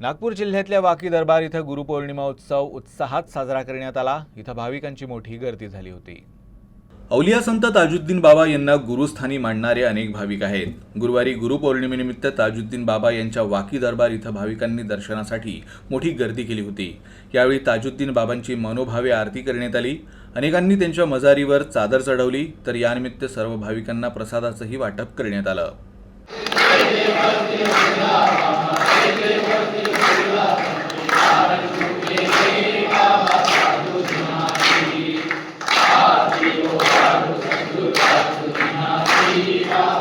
नागपूर जिल्ह्यातल्या वाकी दरबार इथं गुरुपौर्णिमा उत्सव उत्साहात साजरा करण्यात आला. इथं भाविकांची मोठी गर्दी झाली होती. औलिया संत ताजुद्दीन बाबा यांना गुरुस्थानी मानणारे अनेक भाविक आहेत. गुरुवारी गुरुपौर्णिमेनिमित्त ताजुद्दीन बाबा यांच्या वाकी दरबार इथं भाविकांनी दर्शनासाठी मोठी गर्दी केली होती. यावेळी ताजुद्दीन बाबांची मनोभावे आरती करण्यात आली. अनेकांनी त्यांच्या मजारीवर चादर चढवली. तर यानिमित्त सर्व भाविकांना प्रसादाचंही वाटप करण्यात आलं. Amen.